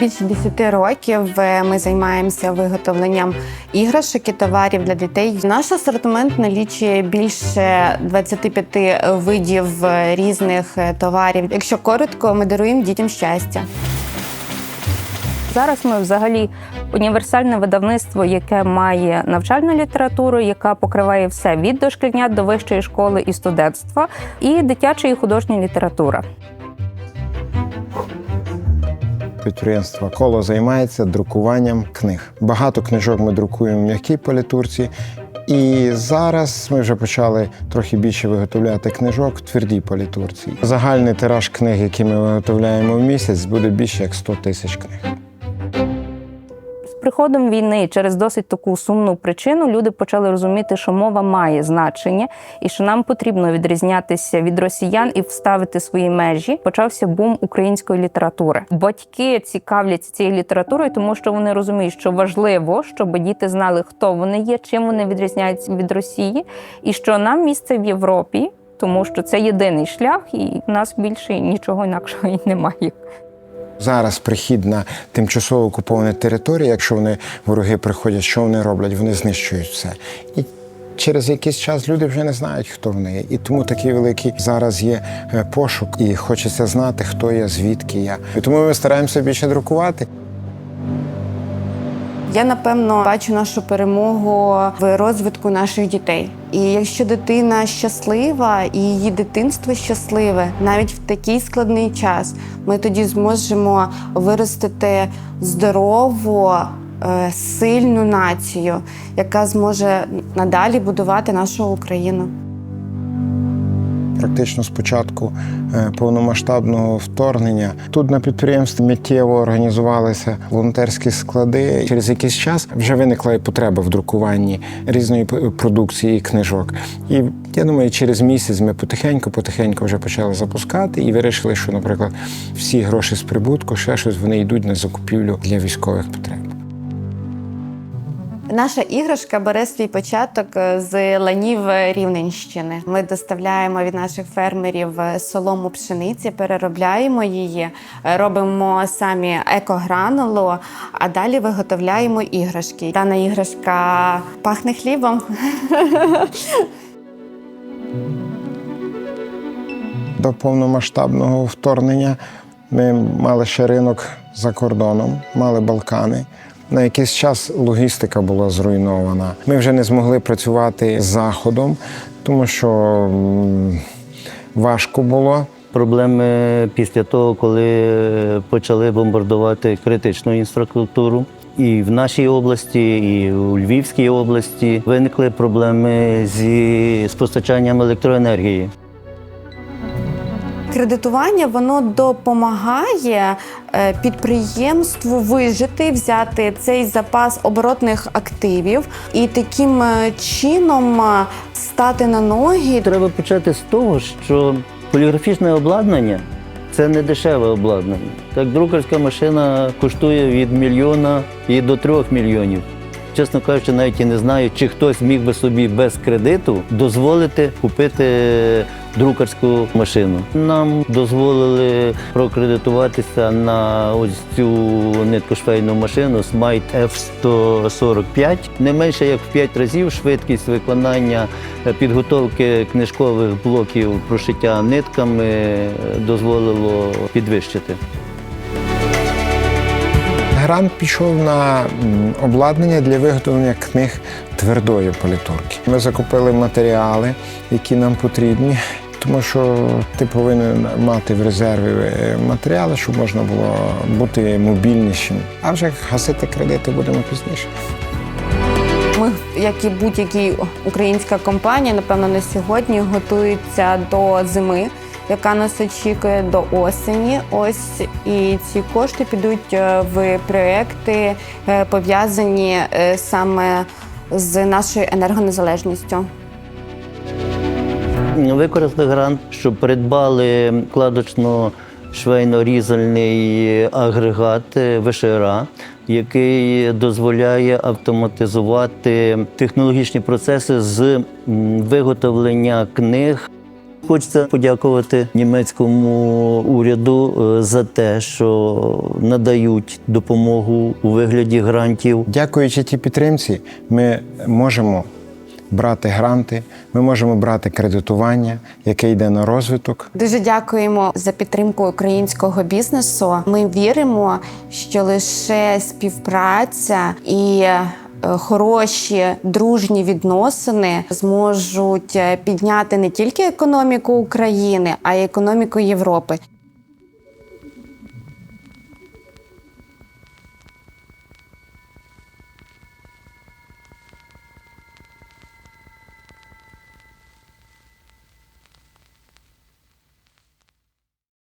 Більше 10 років е, ми займаємося виготовленням іграшок і товарів для дітей. Наш асортимент налічує більше 25 видів е, різних е, товарів. Якщо коротко, ми даруємо дітям щастя. Зараз ми взагалі універсальне видавництво, яке має навчальну літературу, яка покриває все від дошкільнят до вищої школи і студентства, і дитяча і художня література. Підприємство коло займається друкуванням книг. Багато книжок ми друкуємо в м'якій політурці. І зараз ми вже почали трохи більше виготовляти книжок в твердій політурці. Загальний тираж книг, які ми виготовляємо в місяць, буде більше як 100 тисяч книг. Приходом війни через досить таку сумну причину люди почали розуміти, що мова має значення і що нам потрібно відрізнятися від росіян і вставити свої межі. Почався бум української літератури. Батьки цікавляться цією літературою, тому що вони розуміють, що важливо, щоб діти знали, хто вони є, чим вони відрізняються від Росії, і що нам місце в Європі. Тому що це єдиний шлях, і в нас більше нічого інакшого і немає. Зараз прихід на тимчасово окуповані території, якщо вони вороги приходять, що вони роблять? Вони знищують все. І через якийсь час люди вже не знають, хто вони є. І тому такий великий зараз є е, пошук, і хочеться знати, хто я, звідки я. І тому ми стараємося більше друкувати. Я напевно бачу нашу перемогу в розвитку наших дітей. І якщо дитина щаслива і її дитинство щасливе, навіть в такий складний час, ми тоді зможемо виростити здорову, е, сильну націю, яка зможе надалі будувати нашу Україну. Практично з початку е, повномасштабного вторгнення тут на підприємстві миттєво організувалися волонтерські склади. Через якийсь час вже виникла і потреба в друкуванні різної продукції і книжок. І я думаю, через місяць ми потихеньку, потихеньку вже почали запускати і вирішили, що, наприклад, всі гроші з прибутку, ще щось вони йдуть на закупівлю для військових потреб. Наша іграшка бере свій початок е, з ланів Рівненщини. Ми доставляємо від наших фермерів е, солому пшениці, переробляємо її, е, робимо самі екогранулу, а далі виготовляємо іграшки. Дана іграшка пахне хлібом. До повномасштабного вторгнення ми мали ще ринок за кордоном, мали Балкани. На якийсь час логістика була зруйнована. Ми вже не змогли працювати з заходом, тому що важко було. Проблеми після того, коли почали бомбардувати критичну інфраструктуру. І в нашій області, і у Львівській області виникли проблеми зі з постачанням електроенергії. Кредитування воно допомагає е, підприємству вижити, взяти цей запас оборотних активів і таким е, чином е, стати на ноги. Треба почати з того, що поліграфічне обладнання це не дешеве обладнання. Так, друкарська машина коштує від мільйона і до трьох мільйонів. Чесно кажучи, навіть і не знаю, чи хтось міг би собі без кредиту дозволити купити друкарську машину. Нам дозволили прокредитуватися на ось цю ниткошвейну машину Smite F145. Не менше як в 5 разів швидкість виконання е, підготовки книжкових блоків прошиття нитками е, дозволило підвищити. Грант пішов на обладнання для виготовлення книг твердої політурки. Ми закупили матеріали, які нам потрібні, тому що ти повинен мати в резерві е, матеріали, щоб можна було бути мобільнішим. А вже гасити кредити будемо пізніше. Ми, як і будь-які українська компанія, напевно, на сьогодні готується до зими, яка нас очікує до осені. Ось і ці кошти підуть е, в проекти, е, пов'язані саме з нашою енергонезалежністю. Використали грант, щоб придбали кладочно швейно-різальний агрегат е, ВШРА, який дозволяє автоматизувати технологічні процеси з виготовлення книг Хочеться подякувати німецькому уряду е, за те, що надають допомогу у вигляді грантів. Дякуючи тій підтримці, ми можемо брати гранти, ми можемо брати кредитування, яке йде на розвиток. Дуже дякуємо за підтримку українського бізнесу. Ми віримо, що лише співпраця і е, хороші дружні відносини зможуть е, підняти не тільки економіку України, а й економіку Європи.